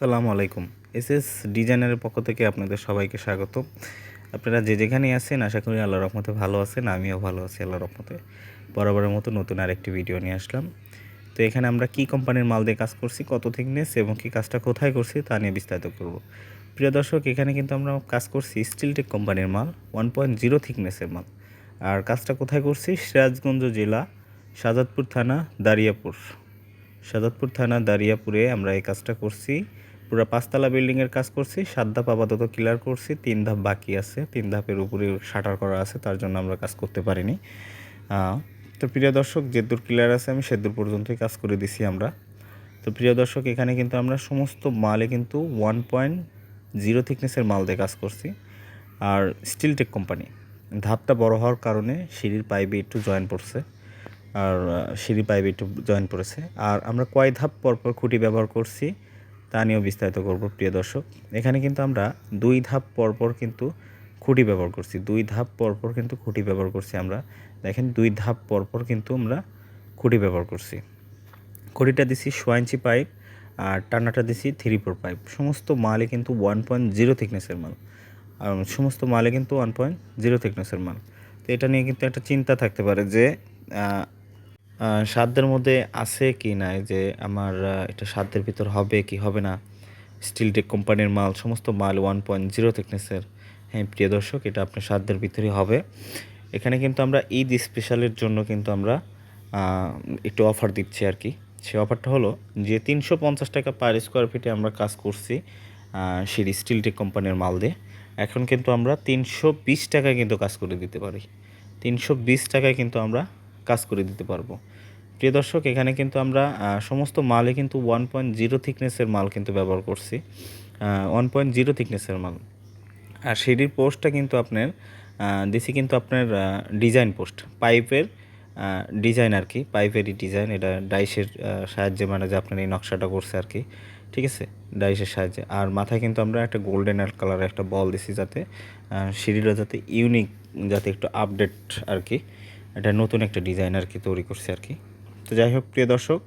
সালামু আলাইকুম। S S ডিজাইনারের পক্ষ থেকে আপনাদের সবাইকে স্বাগত। আপনারা যে যেখানেই আছেন, আশা করি আল্লাহ রহমতে ভালো আছেন, আমিও ভালো আছি আল্লাহ রহমতে। বরাবরের মতো নতুন আরেকটি ভিডিও নিয়ে আসলাম। তো এখানে আমরা কি কোম্পানির মাল দিয়ে কাজ করছি, কত থিকনেস এবং কি কাজটা কোথায় করছি তা নিয়ে বিস্তারিত করব। প্রিয় দর্শক, এখানে কিন্তু আমরা কাজ করছি স্টিলটেক কোম্পানির মাল ওয়ান পয়েন্ট জিরো থিকনেসের মাল। আর কাজটা কোথায় করছি? সিরাজগঞ্জ জেলা শাজাদপুর থানা, দারিয়াপুর। সাদাতপুর থানা, দারিয়াপুরে আমরা এই কাজটা করছি। পুরো পাঁচতলা বিল্ডিংয়ের কাজ করছি, সাত ধাপ আপাতত ক্লিয়ার করছি, তিন ধাপ বাকি আছে, তিন ধাপের উপরে শাটার করা আছে, তার জন্য আমরা কাজ করতে পারিনি। তো প্রিয় দর্শক যে দূর ক্লিয়ার আছে, আমি সে দূর পর্যন্তই কাজ করে দিছি আমরা। তো প্রিয় দর্শক, এখানে কিন্তু আমরা সমস্ত মালে কিন্তু ওয়ান পয়েন্ট জিরো থিকনেসের মাল দিয়ে কাজ করছি। আর স্টিলটেক কোম্পানি ধাপটা বড় হওয়ার কারণে সিঁড়ির পাইপে একটু জয়েন পড়ছে। আর সিঁড়ি পাইপে একটু জয়েন পড়েছে। আর আমরা কয় ধাপ পরপর খুঁটি ব্যবহার করছি? তা নিয়েও বিস্তারিত করব, প্রিয় দর্শক। এখানে কিন্তু আমরা দুই ধাপ পরপর কিন্তু খুঁটি ব্যবহার করছি। দুই ধাপ পরপর কিন্তু খুঁটি ব্যবহার করছি আমরা। দেখেন, দুই ধাপ পরপর কিন্তু আমরা খুঁটি ব্যবহার করছি। খুঁটিটা দিছি সোয়া ইঞ্চি পাইপ আর টানাটা দিছি থ্রি ফোর পাইপ সমস্ত মালে কিন্তু ওয়ান পয়েন্ট জিরো থিকনেসের মাল। আর সমস্ত মালে কিন্তু ওয়ান পয়েন্ট জিরো থিকনেসের মাল। তো এটা নিয়ে কিন্তু একটা চিন্তা থাকতে পারে যে সাধ্যের মধ্যে আছে কি নাই যে আমার এটা সাধ্যের ভিতর হবে কি হবে না। স্টিল টেক কোম্পানির মাল, সমস্ত মাল ওয়ান পয়েন্ট জিরো থিকনেসের হ্যাঁ প্রিয় দর্শক, এটা আপনার সাধ্যের ভিতরেই হবে। এখানে কিন্তু আমরা ঈদ স্পেশালের জন্য কিন্তু আমরা একটু অফার দিচ্ছি আর কি। সে অফারটা হলো যে তিনশো পঞ্চাশ টাকা পার স্কোয়ার ফিটে আমরা কাজ করছি সেই স্টিল টেক কোম্পানির মাল দিয়ে। এখন কিন্তু আমরা তিনশো বিশ টাকায় কিন্তু কাজ করে দিতে পারি। তিনশো বিশ টাকায় কিন্তু আমরা কাজ করে দিতে পারব। প্রিয় দর্শক, এখানে কিন্তু আমরা সমস্ত মালে কিন্তু ওয়ান পয়েন্ট জিরো থিকনেসের মাল কিন্তু ব্যবহার করছি। ওয়ান পয়েন্ট জিরো থিকনেসের মাল। আর সিঁড়ির পোস্টটা কিন্তু আপনার দিছি কিন্তু আপনার ডিজাইন পোস্ট। পাইপের ডিজাইন আর কি, পাইপেরই ডিজাইন এটা ডাইসের সাহায্যে মানে যে আপনার এই নকশাটা করছে আর কি। ঠিক আছে? ডাইসের সাহায্যে। আর মাথায় কিন্তু আমরা একটা গোল্ডেন আর কালারের একটা বল দিছি যাতে সিঁড়িটা যাতে ইউনিক যাতে একটু আপডেট আর কি। এটা নতুন একটা ডিজাইন আর কি তৈরি করছে আর কি। তো যাই হোক, প্রিয় দর্শক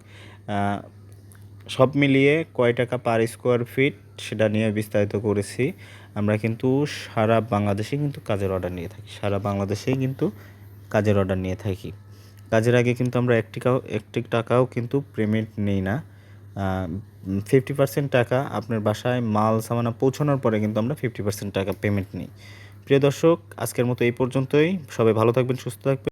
সব মিলিয়ে কয় টাকা পার স্কোয়ার ফিট সেটা নিয়ে বিস্তারিত করেছি। আমরা কিন্তু সারা বাংলাদেশে কিন্তু কাজের অর্ডার নিয়ে থাকি। সারা বাংলাদেশেই কিন্তু কাজের অর্ডার নিয়ে থাকি। কাজের আগে কিন্তু আমরা একটি একটি টাকাও কিন্তু পেমেন্ট নেই না। ফিফটি পার্সেন্ট টাকা আপনার বাসায় মাল সামানা পৌঁছানোর পরে কিন্তু আমরা ফিফটি পার্সেন্ট টাকা পেমেন্ট নিই। প্রিয় দর্শক, আজকের মতো এই পর্যন্তই। সবাই ভালো থাকবেন, সুস্থ থাকবেন।